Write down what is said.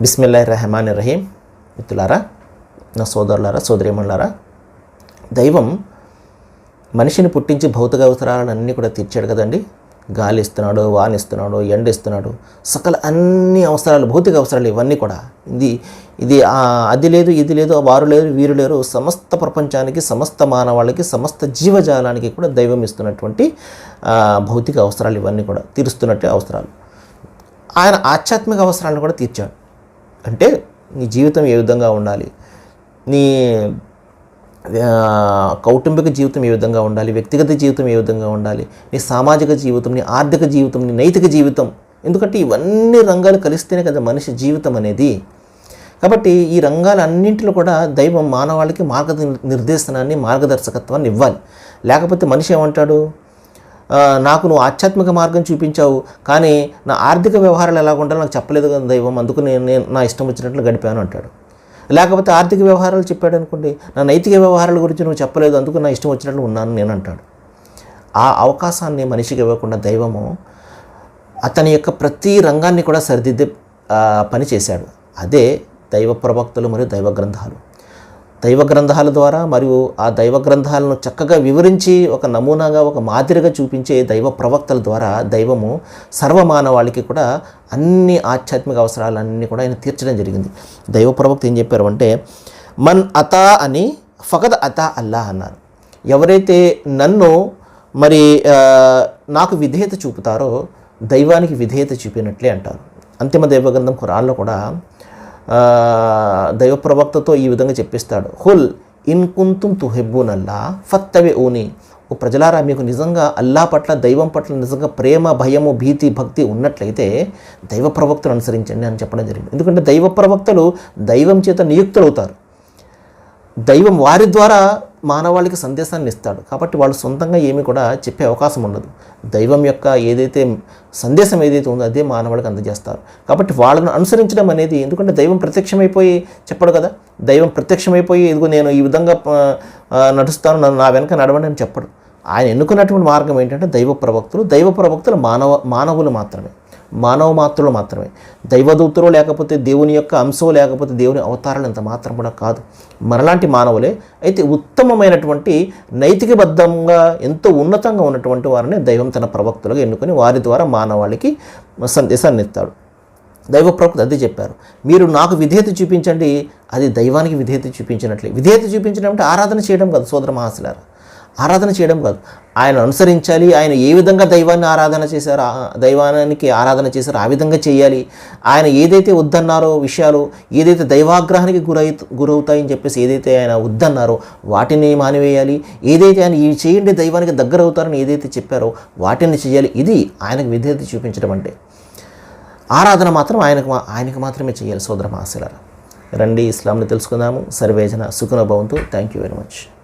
బిస్మిల్లాహి రహమాన్ రహీం మిత్రులారా నా సోదరులారా సోదరిమణులారా దైవం మనిషిని పుట్టించి భౌతిక అవసరాలను అన్నీ కూడా తీర్చాడు కదండి. గాలి ఇస్తున్నాడు వాన ఇస్తున్నాడు ఎండ ఇస్తున్నాడు సకల అన్ని అవసరాలు భౌతిక అవసరాలు ఇవన్నీ కూడా ఇది ఇది అది లేదు ఇది లేదు వారు లేరు వీరు లేరు సమస్త ప్రపంచానికి సమస్త మానవాళికి సమస్త జీవజాలానికి కూడా దైవం ఇస్తున్నటువంటి భౌతిక అవసరాలు ఇవన్నీ కూడా తీరుస్తున్నట్టు అవసరాలు. ఆయన ఆధ్యాత్మిక అవసరాలను కూడా తీర్చాడు. అంటే నీ జీవితం ఏ విధంగా ఉండాలి? నీ కౌటుంబిక జీవితం ఏ విధంగా ఉండాలి వ్యక్తిగత జీవితం ఏ విధంగా ఉండాలి నీ సామాజిక జీవితం నీ ఆర్థిక జీవితం నీ నైతిక జీవితం. ఎందుకంటే ఇవన్నీ రంగాలు కలిస్తేనే కదా మనిషి జీవితం అనేది. కాబట్టి ఈ రంగాలన్నింటిలో కూడా దైవం మానవాళికి మార్గ నిర్దేశనాన్ని మార్గదర్శకత్వాన్ని ఇవ్వాలి. లేకపోతే మనిషి ఏమంటాడు? నాకు నువ్వు ఆధ్యాత్మిక మార్గం చూపించావు కానీ నా ఆర్థిక వ్యవహారాలు ఎలా ఉండాలో నాకు చెప్పలేదు కదా దైవం అందుకు నేను నా ఇష్టం వచ్చినట్లు గడిపాను అంటాడు. లేకపోతే ఆర్థిక వ్యవహారాలు చెప్పాడు అనుకోండి నా నైతిక వ్యవహారాల గురించి నువ్వు చెప్పలేదు అందుకు నా ఇష్టం వచ్చినట్లు ఉన్నాను నేను అంటాడు. ఆ అవకాశాన్ని మనిషికి ఇవ్వకుండా దైవము అతని యొక్క ప్రతి రంగాన్ని కూడా సరిదిద్దే పని చేశాడు. అదే దైవ ప్రవక్తలు మరియు దైవ గ్రంథాలు. దైవ గ్రంథాల ద్వారా మరియు ఆ దైవ గ్రంథాలను చక్కగా వివరించి ఒక నమూనాగా ఒక మాదిరిగా చూపించే దైవ ప్రవక్తల ద్వారా దైవము సర్వమానవాళికి కూడా అన్ని ఆధ్యాత్మిక అవసరాలన్నీ కూడా ఆయన తీర్చడం జరిగింది. దైవ ప్రవక్త ఏం చెప్పారు అంటే మన్ అతా అని ఫగద్ అతా అల్లాహ్ అన్నారు. ఎవరైతే నన్ను మరి నాకు విధేయత చూపుతారో దైవానికి విధేయత చూపినట్లే అంటారు. అంతిమ దైవ గ్రంథం ఖురాన్లో కూడా దైవప్రవక్తతో దైవ ప్రవక్తతో ఈ విధంగా చెప్పిస్తాడు. హుల్ ఇన్ కుంతుం తుహెబ్బునల్లా ఫత్తవే ఊని ఓ ప్రజలారా మీకు నిజంగా అల్లా పట్ల దైవం పట్ల నిజంగా ప్రేమ భయము భీతి భక్తి ఉన్నట్లయితే దైవ ప్రవక్తలు అనుసరించండి అని చెప్పడం జరిగింది. ఎందుకంటే దైవ ప్రవక్తలు దైవం చేత నియుక్తులవుతారు. దైవం వారి ద్వారా మానవాళికి సందేశాన్ని ఇస్తాడు. కాబట్టి వాళ్ళు సొంతంగా ఏమీ కూడా చెప్పే అవకాశం ఉండదు. దైవం యొక్క ఏదైతే సందేశం ఏదైతే ఉందో అదే మానవాళికి అందజేస్తారు. కాబట్టి వాళ్ళను అనుసరించడం అనేది ఎందుకంటే దైవం ప్రత్యక్షమైపోయి చెప్పడు కదా. దైవం ప్రత్యక్షమైపోయి ఇదిగో నేను ఈ విధంగా నడుస్తాను నన్ను నా వెనక నడవండి అని చెప్పడు. ఆయన ఎన్నుకున్నటువంటి మార్గం ఏంటంటే దైవ ప్రవక్తులు. దైవ ప్రవక్తులు మానవ మానవులు మాత్రమే. మానవ మాత్రులు మాత్రమే. దైవదూతులు లేకపోతే దేవుని యొక్క అంశం లేకపోతే దేవుని అవతారాలు ఇంత మాత్రం కూడా కాదు. మనలాంటి మానవులే. అయితే ఉత్తమమైనటువంటి నైతికబద్ధంగా ఎంతో ఉన్నతంగా ఉన్నటువంటి వారిని దైవం తన ప్రవక్తులుగా ఎన్నుకొని వారి ద్వారా మానవాళికి సందేశాన్ని ఇస్తాడు దైవ ప్రవక్త అదే చెప్పారు. మీరు నాకు విధేయత చూపించండి. అది దైవానికి విధేయత చూపించినట్లే. విధేయత చూపించడం అంటే ఆరాధన చేయడం కదా సోదర మహాశిలారు. ఆరాధన చేయడం కాదు. ఆయన అనుసరించాలి ఆయన ఏ విధంగా దైవాన్ని ఆరాధన చేశారో ఆ దైవానికి ఆరాధన చేశారో ఆ విధంగా చేయాలి. ఆయన ఏదైతే వద్దన్నారో విషయాలు ఏదైతే దైవాగ్రహానికి గురై గురవుతాయని చెప్పేసి ఏదైతే ఆయన వద్దన్నారో వాటిని మానివేయాలి. ఏదైతే ఆయన ఇవి చేయండి దైవానికి దగ్గర అవుతారని ఏదైతే చెప్పారో వాటిని చేయాలి. ఇది ఆయనకు విధేయత చూపించడం అంటే. ఆరాధన మాత్రం ఆయనకు మా- ఆయనకు మాత్రమే చేయాలి సోదర మహాశిలారా. రండి ఇస్లాంని తెలుసుకుందాము. సర్వేజన సుఖన భవంతు థ్యాంక్ యూ వెరీ మచ్.